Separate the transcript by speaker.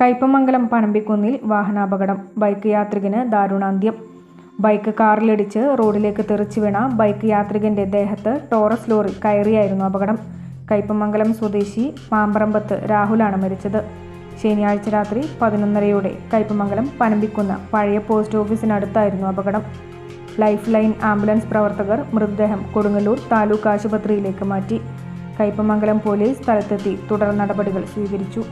Speaker 1: Kaipamangalam പനമ്പിക്കുന്നിൽ വാഹനാപകടം. Bike യാത്രികന് ദാരുണാന്ത്യം. Bike കാറിലിടിച്ച് റോഡിലേക്ക് തെറിച്ചു വീണ ബൈക്ക് യാത്രികന്റെ ദേഹത്ത് ടോറസ് ലോറി കയറിയായിരുന്നു അപകടം. കയ്പമംഗലം സ്വദേശി മാമ്പറമ്പത്ത് രാഹുലാണ് മരിച്ചത്. ശനിയാഴ്ച രാത്രി പതിനൊന്നരയോടെ കയ്പമംഗലം പനമ്പിക്കുന്ന പഴയ പോസ്റ്റ് ഓഫീസിനടുത്തായിരുന്നു അപകടം. ലൈഫ് ലൈൻ ആംബുലൻസ് പ്രവർത്തകർ മൃതദേഹം കൊടുങ്ങല്ലൂർ താലൂക്ക് ആശുപത്രിയിലേക്ക് മാറ്റി. കയ്പമംഗലം പോലീസ് സ്ഥലത്തെത്തി തുടർ നടപടികൾ സ്വീകരിച്ചു.